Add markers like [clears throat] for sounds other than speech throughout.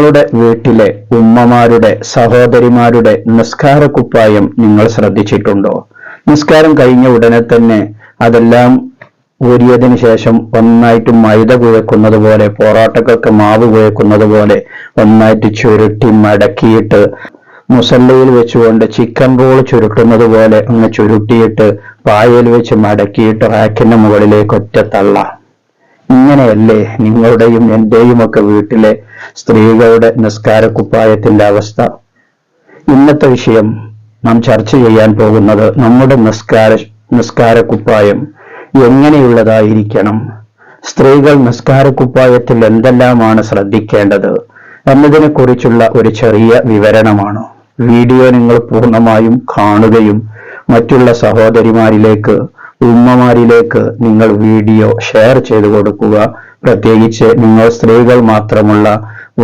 നിങ്ങളുടെ വീട്ടിലെ ഉമ്മമാരുടെ സഹോദരിമാരുടെ നിസ്കാര കുപ്പായം നിങ്ങൾ ശ്രദ്ധിച്ചിട്ടുണ്ടോ? നിസ്കാരം കഴിഞ്ഞ ഉടനെ തന്നെ അതെല്ലാം ഊരിയതിനു ശേഷം ഒന്നായിട്ട് മൈദ കുഴക്കുന്നത് പോലെ പൊറോട്ടകൾക്ക് മാവ് കുഴക്കുന്നത് പോലെ ഒന്നായിട്ട് ചുരുട്ടി മടക്കിയിട്ട് മുസല്ലയിൽ വെച്ചുകൊണ്ട് ചിക്കൻ റോൾ ചുരുട്ടുന്നത് പോലെ ഒന്ന് ചുരുട്ടിയിട്ട് പായയിൽ വെച്ച് മടക്കിയിട്ട് റാക്കിന്റെ മുകളിലേക്ക് ഒറ്റ തള്ള. ഇങ്ങനെയല്ലേ നിങ്ങളുടെയും എന്റെയും ഒക്കെ വീട്ടിലെ സ്ത്രീകളുടെ നിസ്കാര കുപ്പായത്തിന്റെ അവസ്ഥ. ഇന്നത്തെ വിഷയം നാം ചർച്ച ചെയ്യാൻ പോകുന്നത് നമ്മുടെ നിസ്കാര നിസ്കാര കുപ്പായം എങ്ങനെയുള്ളതായിരിക്കണം? സ്ത്രീകൾ നിസ്കാര കുപ്പായത്തിൽ എന്തെല്ലാമാണ് ശ്രദ്ധിക്കേണ്ടത് എന്നതിനെ കുറിച്ചുള്ള ഒരു ചെറിയ വിവരണമാണ്. വീഡിയോ നിങ്ങൾ പൂർണമായും കാണുകയും മറ്റുള്ള സഹോദരിമാരിലേക്ക് ഉമ്മമാരിലേക്ക് നിങ്ങൾ വീഡിയോ ഷെയർ ചെയ്തു കൊടുക്കുക. പ്രത്യേകിച്ച് നിങ്ങൾ സ്ത്രീകൾ മാത്രമുള്ള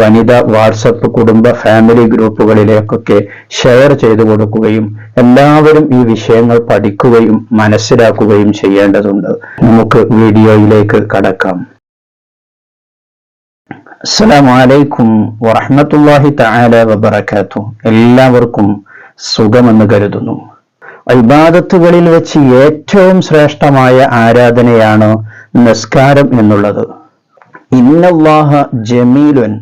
വനിതാ വാട്സപ്പ് കുടുംബ ഫാമിലി ഗ്രൂപ്പുകളിലേക്കൊക്കെ ഷെയർ ചെയ്തു കൊടുക്കുകയും എല്ലാവരും ഈ വിഷയങ്ങൾ പഠിക്കുകയും മനസ്സിലാക്കുകയും ചെയ്യേണ്ടതുണ്ട്. നമുക്ക് വീഡിയോയിലേക്ക് കടക്കാം. അസ്സലാമു അലൈക്കും വറഹ്മത്തുള്ളാഹി തആല വബറകാത്തു എല്ലാവർക്കും സുഖമെന്ന് കരുതുന്നു. ഇബാദത്തുകളിൽ വെച്ച് ഏറ്റവും ശ്രേഷ്ഠമായ ആരാധനയാണ് നിസ്കാരം എന്നുള്ളത്. ഇന്നല്ലാഹ ജമീലുൻ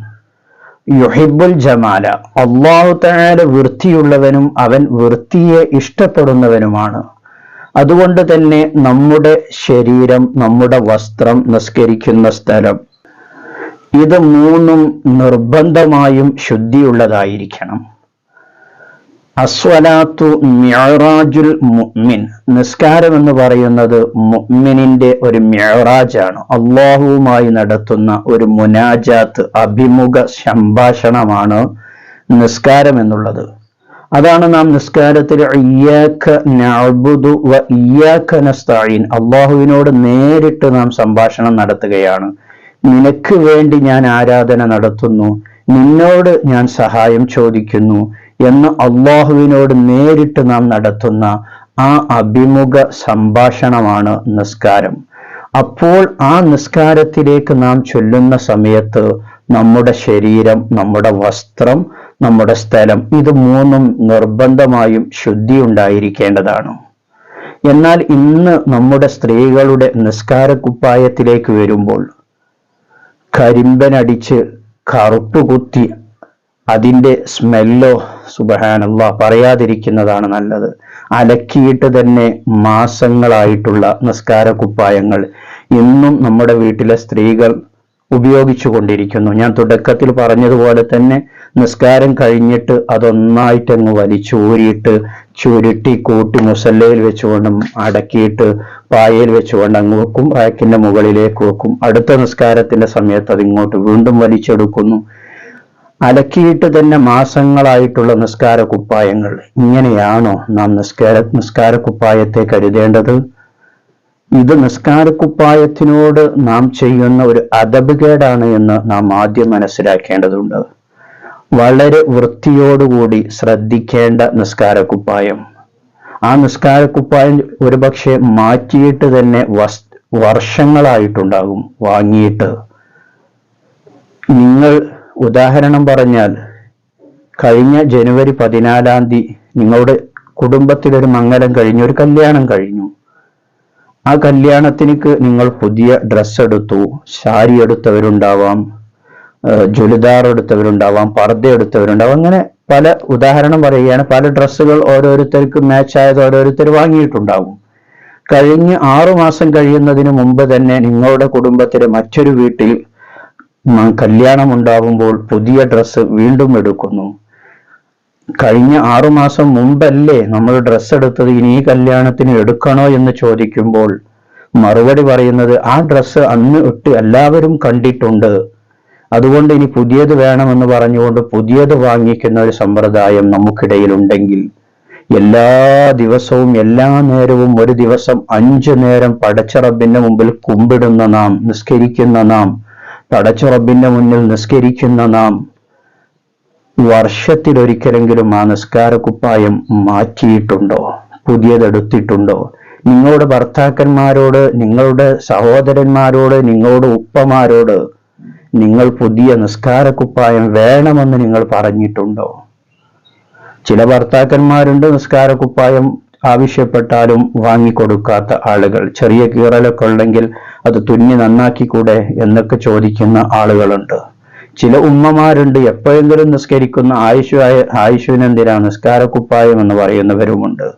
യുഹിബുൽ ജമാല. അള്ളാഹു തആല വൃത്തിയുള്ളവനും അവൻ വൃത്തിയെ ഇഷ്ടപ്പെടുന്നവനുമാണ്. അതുകൊണ്ട് തന്നെ നമ്മുടെ ശരീരം നമ്മുടെ വസ്ത്രം നിസ്കരിക്കുന്ന സ്ഥലം ഇത് മൂന്നും നിർബന്ധമായും ശുദ്ധിയുള്ളതായിരിക്കണം. അസ്വലാത്തു മിയറാജുൽ മുഅ്മിൻ. നിസ്കാരം എന്ന് പറയുന്നത് മുഅ്മിനിന്റെ ഒരു മിയറാജാണ് അള്ളാഹുവുമായി നടത്തുന്ന ഒരു മുനാജാത്ത് അഭിമുഖ സംഭാഷണമാണ് നിസ്കാരം എന്നുള്ളത് അതാണ് നാം നിസ്കാരത്തിൽ വ അള്ളാഹുവിനോട് നേരിട്ട് നാം സംഭാഷണം നടത്തുകയാണ്. നിനക്ക് വേണ്ടി ഞാൻ ആരാധന നടത്തുന്നു. നിന്നോട് ഞാൻ സഹായം ചോദിക്കുന്നു. എന്ന് അള്ളാഹുവിനോട് നേരിട്ട് നാം നടത്തുന്ന ആ അഭിമുഖ സംഭാഷണമാണ് നിസ്കാരം. അപ്പോൾ ആ നിസ്കാരത്തിലേക്ക് നാം ചൊല്ലുന്ന സമയത്ത് നമ്മുടെ ശരീരം നമ്മുടെ വസ്ത്രം നമ്മുടെ സ്ഥലം ഇത് മൂന്നും നിർബന്ധമായും ശുദ്ധി ഉണ്ടായിരിക്കേണ്ടതാണ്. എന്നാൽ ഇന്ന് നമ്മുടെ സ്ത്രീകളുടെ നിസ്കാര കുപ്പായത്തിലേക്ക് വരുമ്പോൾ കരിമ്പനടിച്ച് കറുപ്പ് അതിന്റെ സ്മെല്ലോ സുബഹാനല്ല പറയാതിരിക്കുന്നതാണ് നല്ലത്. അലക്കിയിട്ട് തന്നെ മാസങ്ങളായിട്ടുള്ള നിസ്കാര കുപ്പായങ്ങൾ ഇന്നും നമ്മുടെ വീട്ടിലെ സ്ത്രീകൾ ഉപയോഗിച്ചു കൊണ്ടിരിക്കുന്നു. ഞാൻ തുടക്കത്തിൽ പറഞ്ഞതുപോലെ തന്നെ നിസ്കാരം കഴിഞ്ഞിട്ട് അതൊന്നായിട്ടങ്ങ് വലിച്ചൂരിയിട്ട് ചുരുട്ടി കൂട്ടി മുസല്ലയിൽ വെച്ചുകൊണ്ടും അടക്കിയിട്ട് പായയിൽ വെച്ചുകൊണ്ട് അങ്ങ് വെക്കും റാക്കിന്റെ മുകളിലേക്ക് വെക്കും. അടുത്ത നിസ്കാരത്തിന്റെ സമയത്ത് അതിങ്ങോട്ട് വീണ്ടും വലിച്ചെടുക്കുന്നു. അലക്കിയിട്ട് തന്നെ മാസങ്ങളായിട്ടുള്ള നിസ്കാര കുപ്പായങ്ങൾ. ഇങ്ങനെയാണോ നാം നിസ്കാര നിസ്കാര കുപ്പായത്തെ കരുതേണ്ടത്? ഇത് നിസ്കാര കുപ്പായത്തിനോട് നാം ചെയ്യുന്ന ഒരു അദബുകേടാണ് എന്ന് നാം ആദ്യം മനസ്സിലാക്കേണ്ടതുണ്ട്. വളരെ വൃത്തിയോടുകൂടി ശ്രദ്ധിക്കേണ്ട നിസ്കാര കുപ്പായം. ആ നിസ്കാര കുപ്പായം ഒരുപക്ഷെ മാറ്റിയിട്ട് തന്നെ വസ് വർഷങ്ങളായിട്ടുണ്ടാകും. വാങ്ങിയിട്ട്. നിങ്ങൾ ഉദാഹരണം പറഞ്ഞാൽ കഴിഞ്ഞ ജനുവരി പതിനാലാം തീയതി നിങ്ങളുടെ കുടുംബത്തിലൊരു മംഗലം കഴിഞ്ഞു ഒരു കല്യാണം കഴിഞ്ഞു. ആ കല്യാണത്തിനക്ക് നിങ്ങൾ പുതിയ ഡ്രസ്സ് എടുത്തു സാരി എടുത്തവരുണ്ടാവാം ജുലിദാർ എടുത്തവരുണ്ടാവാം പർദ്ദ എടുത്തവരുണ്ടാവാം അങ്ങനെ പല ഉദാഹരണം പറയുകയാണ് പല ഡ്രസ്സുകൾ ഓരോരുത്തർക്ക് മാച്ച് ആയത് ഓരോരുത്തർ വാങ്ങിയിട്ടുണ്ടാവും. കഴിഞ്ഞ് ആറു മാസം കഴിയുന്നതിന് മുമ്പ് തന്നെ നിങ്ങളുടെ കുടുംബത്തിലെ മറ്റൊരു വീട്ടിൽ കല്യാണം ഉണ്ടാവുമ്പോൾ പുതിയ ഡ്രസ്സ് വീണ്ടും എടുക്കുന്നു. കഴിഞ്ഞ ആറുമാസം മുമ്പല്ലേ നമ്മൾ ഡ്രസ്സ് എടുത്തത്? ഇനി ഈ കല്യാണത്തിന് എടുക്കണോ എന്ന് ചോദിക്കുമ്പോൾ മറുപടി പറയുന്നത് ആ ഡ്രസ്സ് അന്ന് ഇട്ട് എല്ലാവരും കണ്ടിട്ടുണ്ട്. അതുകൊണ്ട് ഇനി പുതിയത് വേണമെന്ന് പറഞ്ഞുകൊണ്ട് പുതിയത് വാങ്ങിക്കുന്ന ഒരു സമ്പ്രദായം നമുക്കിടയിൽ ഉണ്ടെങ്കിൽ എല്ലാ ദിവസവും എല്ലാ നേരവും ഒരു ദിവസം അഞ്ചു നേരം പടച്ചറബിന്റെ മുമ്പിൽ കുമ്പിടുന്ന നാം നിസ്കരിക്കുന്ന നാം പടച്ച റബ്ബിന്റെ മുന്നിൽ നിസ്കരിക്കുന്ന നാം വർഷത്തിലൊരിക്കലെങ്കിലും ആ നിസ്കാര കുപ്പായം മാറ്റിയിട്ടുണ്ടോ? പുതിയതെടുത്തിട്ടുണ്ടോ? നിങ്ങളുടെ ഭർത്താക്കന്മാരോട് നിങ്ങളുടെ സഹോദരന്മാരോട് നിങ്ങളുടെ ഉപ്പമാരോട് നിങ്ങൾ പുതിയ നിസ്കാരക്കുപ്പായം വേണമെന്ന് നിങ്ങൾ പറഞ്ഞിട്ടുണ്ടോ? ചില ഭർത്താക്കന്മാരുണ്ട് നിസ്കാരക്കുപ്പായം ആവശ്യപ്പെട്ടാലും വാങ്ങിക്കൊടുക്കാത്ത ആളുകൾ. ചെറിയ കീറലൊക്കെ ഉണ്ടെങ്കിൽ അത് തുന്നി നന്നാക്കി കൂടെ എന്നൊക്കെ ചോദിക്കുന്ന ആളുകളുണ്ട്. ചില ഉമ്മമാരുണ്ട്. എപ്പോഴെങ്കിലും നിസ്കരിക്കുന്ന ആയുഷു ആയുഷുവിനെന്തിനാ നിസ്കാരക്കുപ്പായം എന്ന് പറയുന്നവരുമുണ്ട്.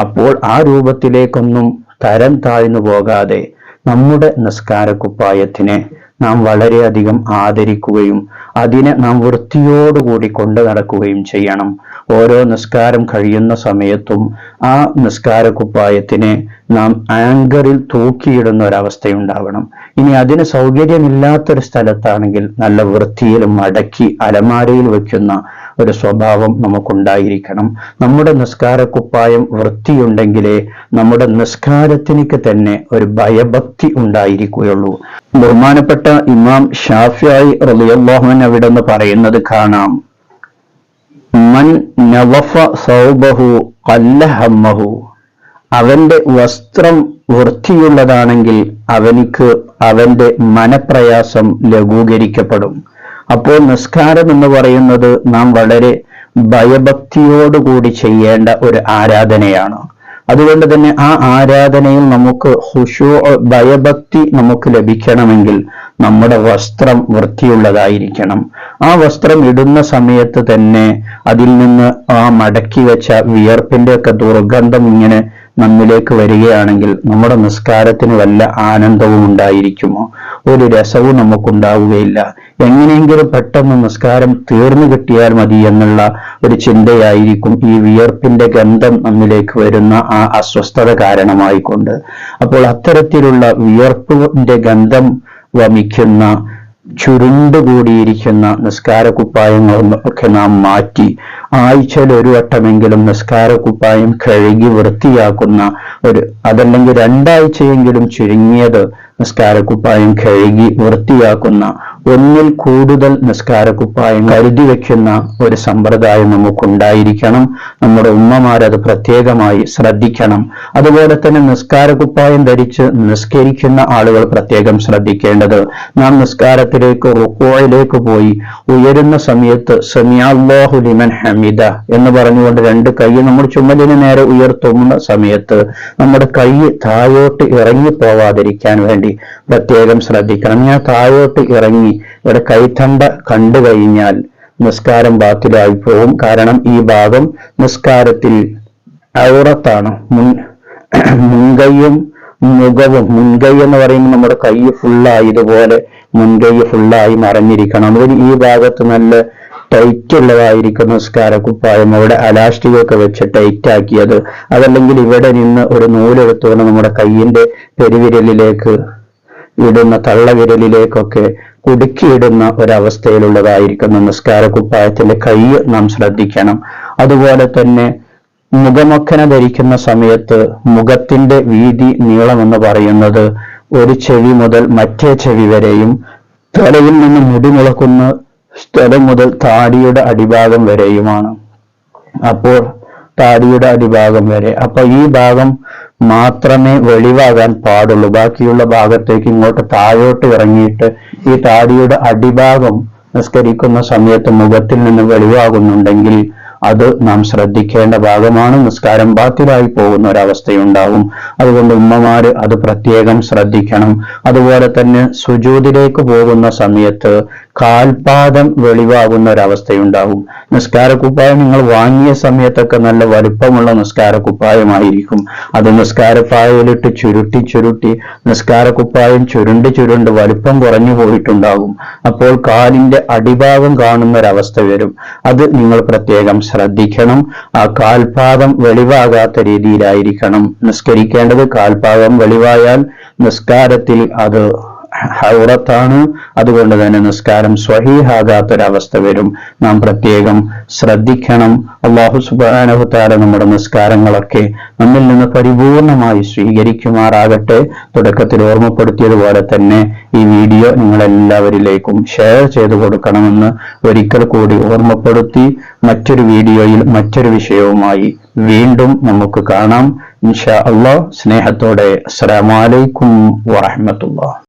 അപ്പോൾ ആ രൂപത്തിലേക്കൊന്നും തരം താഴ്ന്നു പോകാതെ നമ്മുടെ നിസ്കാരക്കുപ്പായത്തിനെ നാം വളരെയധികം ആദരിക്കുകയും അതിനെ നാം വൃത്തിയോടുകൂടി കൊണ്ടു നടക്കുകയും ചെയ്യണം. ഓരോ നിസ്കാരം കഴിയുന്ന സമയത്തും ആ നിസ്കാര കുപ്പായത്തിനെ നാം ആങ്കറിൽ തൂക്കിയിടുന്ന ഒരവസ്ഥയുണ്ടാവണം ഇനി അതിന് സൗകര്യമില്ലാത്തൊരു സ്ഥലത്താണെങ്കിൽ നല്ല വൃത്തിയിൽ മടക്കി അലമാരയിൽ വയ്ക്കുന്ന ഒരു സ്വഭാവം നമുക്കുണ്ടായിരിക്കണം. നമ്മുടെ നിസ്കാര കുപ്പായം വൃത്തിയുണ്ടെങ്കിലേ നമ്മുടെ നിസ്കാരത്തിനേക്ക് തന്നെ ഒരു ഭയഭക്തി ഉണ്ടായിരിക്കുകയുള്ളൂ. ബഹുമാനപ്പെട്ട ഇമാം ഷാഫിയായി റലിയല്ലാഹുൻ അവിടെ നിന്ന് പറയുന്നത് കാണാം. മൻ നവഫ സൗബഹു കല്ലഹമ്മഹു അവന്റെ വസ്ത്രം വൃത്തിയുള്ളതാണെങ്കിൽ അവനിക്ക് അവന്റെ മനപ്രയാസം ലഘൂകരിക്കപ്പെടും. അപ്പോൾ നിസ്കാരം എന്ന് പറയുന്നത് നാം വളരെ ഭയഭക്തിയോടുകൂടി ചെയ്യേണ്ട ഒരു ആരാധനയാണ്. അതുകൊണ്ട് തന്നെ ആ ആരാധനയിൽ നമുക്ക് ഹുഷു ഭയഭക്തി നമുക്ക് ലഭിക്കണമെങ്കിൽ നമ്മുടെ വസ്ത്രം വൃത്തിയുള്ളതായിരിക്കണം. ആ വസ്ത്രം ഇടുന്ന സമയത്ത് തന്നെ അതിൽ നിന്ന് ആ മടക്കി വെച്ച വിയർപ്പിന്റെ ഒക്കെ ദുർഗന്ധം ഇങ്ങനെ നമ്മിലേക്ക് വരികയാണെങ്കിൽ നമ്മുടെ നിസ്കാരത്തിന് വല്ല ആനന്ദവും ഉണ്ടായിരിക്കുമോ? ഒരു രസവും നമുക്കുണ്ടാവുകയില്ല. എങ്ങനെയെങ്കിലും പെട്ടെന്ന് നിസ്കാരം തീർന്നു കിട്ടിയാൽ മതി എന്നുള്ള ഒരു ചിന്തയായിരിക്കും ഈ വിയർപ്പിന്റെ ഗന്ധം നമ്മിലേക്ക് വരുന്ന ആ അസ്വസ്ഥത കാരണമായിക്കൊണ്ട്. അപ്പോൾ അത്തരത്തിലുള്ള വിയർപ്പിന്റെ ഗന്ധം വമിക്കുന്ന ചുരുണ്ടുകൂടിയിരിക്കുന്ന നിസ്കാര കുപ്പായങ്ങളും ഒക്കെ നാം മാറ്റി ആഴ്ചയിൽ ഒരു വട്ടമെങ്കിലും നിസ്കാര കുപ്പായം കഴുകി വൃത്തിയാക്കുന്ന ഒരു അതല്ലെങ്കിൽ രണ്ടാഴ്ചയെങ്കിലും ചുരുങ്ങിയത് നിസ്കാര കുപ്പായം കഴുകി വൃത്തിയാക്കുന്ന ഒന്നിൽ കൂടുതൽ നിസ്കാരക്കുപ്പായം കരുതി വെക്കുന്ന ഒരു സമ്പ്രദായം നമുക്കുണ്ടായിരിക്കണം. നമ്മുടെ ഉമ്മമാരത് പ്രത്യേകമായി ശ്രദ്ധിക്കണം. അതുപോലെ തന്നെ നിസ്കാരക്കുപ്പായം ധരിച്ച് നിസ്കരിക്കുന്ന ആളുകൾ പ്രത്യേകം ശ്രദ്ധിക്കേണ്ടത്. നാം നിസ്കാരത്തിലേക്ക് റുക്കോയിലേക്ക് പോയി ഉയരുന്ന സമയത്ത് സമിയാഹു ലിമൻ ഹമിദ എന്ന് പറഞ്ഞുകൊണ്ട് രണ്ട് കൈ നമ്മൾ ചുമലിന് നേരെ ഉയർത്തുന്ന സമയത്ത് നമ്മുടെ കൈ താഴോട്ട് ഇറങ്ങി പോവാതിരിക്കാൻ വേണ്ടി പ്രത്യേകം ശ്രദ്ധിക്കണം. ഞാൻ താഴോട്ട് ഇറങ്ങി ഇവിടെ കൈത്തണ്ട കണ്ടു കഴിഞ്ഞാൽ നിസ്കാരം ബാത്തിലായി പോകും കാരണം ഈ ഭാഗം നിസ്കാരത്തിൽ ഔറത്താണ്. മുൻ [clears throat] മുൻകൈയും മുഖവും മുൻകൈ എന്ന് പറയുമ്പോൾ നമ്മുടെ കൈ ഫുള്ളായി ഇതുപോലെ മുൻകൈ ഫുള്ളായി മറഞ്ഞിരിക്കണം. അതിന് ഈ ഭാഗത്ത് നല്ല ടൈറ്റ് ഉള്ളതായിരിക്കും നിസ്കാര കുപ്പായം. അവിടെ അലാസ്റ്റികൊക്കെ വെച്ച് ടൈറ്റ് ആക്കിയത്. അതല്ലെങ്കിൽ ഇവിടെ നിന്ന് ഒരു നൂലെടുത്തുകൊണ്ട് നമ്മുടെ കയ്യിന്റെ പെരുവിരലിലേക്ക് ഇടുന്ന തള്ളവിരലിലേക്കൊക്കെ കുടുക്കിയിടുന്ന ഒരവസ്ഥയിലുള്ളതായിരിക്കുന്ന. നിസ്കാര കുപ്പായത്തിന്റെ കൈ നാം ശ്രദ്ധിക്കണം. അതുപോലെ തന്നെ മുഖമൊക്കന ധരിക്കുന്ന സമയത്ത് മുഖത്തിന്റെ വീതി എന്ന് പറയുന്നത് ഒരു ചെവി മുതൽ മറ്റേ ചെവി വരെയും തലയിൽ നിന്ന് മുടി മുളക്കുന്ന സ്ഥലം മുതൽ താടിയുടെ അടിഭാഗം വരെയുമാണ്. അപ്പോൾ താടിയുടെ അടിഭാഗം വരെ. അപ്പൊ ഈ ഭാഗം മാത്രമേ വെളിവാകാൻ പാടുള്ളൂ. ബാക്കിയുള്ള ഭാഗത്തേക്ക് ഇങ്ങോട്ട് താഴോട്ട് ഇറങ്ങിയിട്ട് ഈ താടിയുടെ അടിഭാഗം നിസ്കരിക്കുന്ന സമയത്ത് മുഖത്തിൽ നിന്ന് വെളിവാകുന്നുണ്ടെങ്കിൽ അത് നാം ശ്രദ്ധിക്കേണ്ട ഭാഗമാണ്. നിസ്കാരം ബാത്തിലായി പോകുന്ന ഒരവസ്ഥയുണ്ടാകും. അതുകൊണ്ട് ഉമ്മമാര് അത് പ്രത്യേകം ശ്രദ്ധിക്കണം. അതുപോലെ തന്നെ സുജൂതിലേക്ക് പോകുന്ന സമയത്ത് കാൽപാദം വെളിവാകുന്ന ഒരവസ്ഥയുണ്ടാവും നിസ്കാരക്കുപ്പായം നിങ്ങൾ വാങ്ങിയ സമയത്തൊക്കെ നല്ല വലുപ്പമുള്ള നിസ്കാരക്കുപ്പായമായിരിക്കും അത് നിസ്കാരപ്പായയിലിട്ട് ചുരുട്ടി ചുരുട്ടി നിസ്കാരക്കുപ്പായം ചുരുണ്ട് ചുരുണ്ട് വലുപ്പം കുറഞ്ഞു പോയിട്ടുണ്ടാകും. അപ്പോൾ കാലിന്റെ അടിഭാഗം കാണുന്ന ഒരവസ്ഥ വരും. അത് നിങ്ങൾ പ്രത്യേകം ശ്രദ്ധിക്കണം. ആ കാൽപാദം വെളിവാകാത്ത രീതിയിലായിരിക്കണം. നിസ്കരിക്കേണ്ടത് കാൽപാദം വെളിവായാൽ നിസ്കാരത്തിൽ അത് ഹൗറത്താണ് അതുകൊണ്ട് തന്നെ നിസ്കാരം സ്വഹീഹാകാത്തൊരവസ്ഥ വരും. നാം പ്രത്യേകം ശ്രദ്ധിക്കണം. അള്ളാഹു സുബാനഹുത്താല നമ്മുടെ നിസ്കാരങ്ങളൊക്കെ നമ്മിൽ നിന്ന് പരിപൂർണമായി സ്വീകരിക്കുമാറാകട്ടെ. തുടക്കത്തിൽ ഓർമ്മപ്പെടുത്തിയതുപോലെ തന്നെ ഈ വീഡിയോ നിങ്ങളെല്ലാവരിലേക്കും ഷെയർ ചെയ്തു കൊടുക്കണമെന്ന് ഒരിക്കൽ കൂടി ഓർമ്മപ്പെടുത്തി മറ്റൊരു വീഡിയോയിൽ മറ്റൊരു വിഷയവുമായി വീണ്ടും നമുക്ക് കാണാം. ഇൻഷാ അള്ളാഹ് സ്നേഹത്തോടെ. അസ്സലാമലൈക്കും വറഹമത്തുള്ള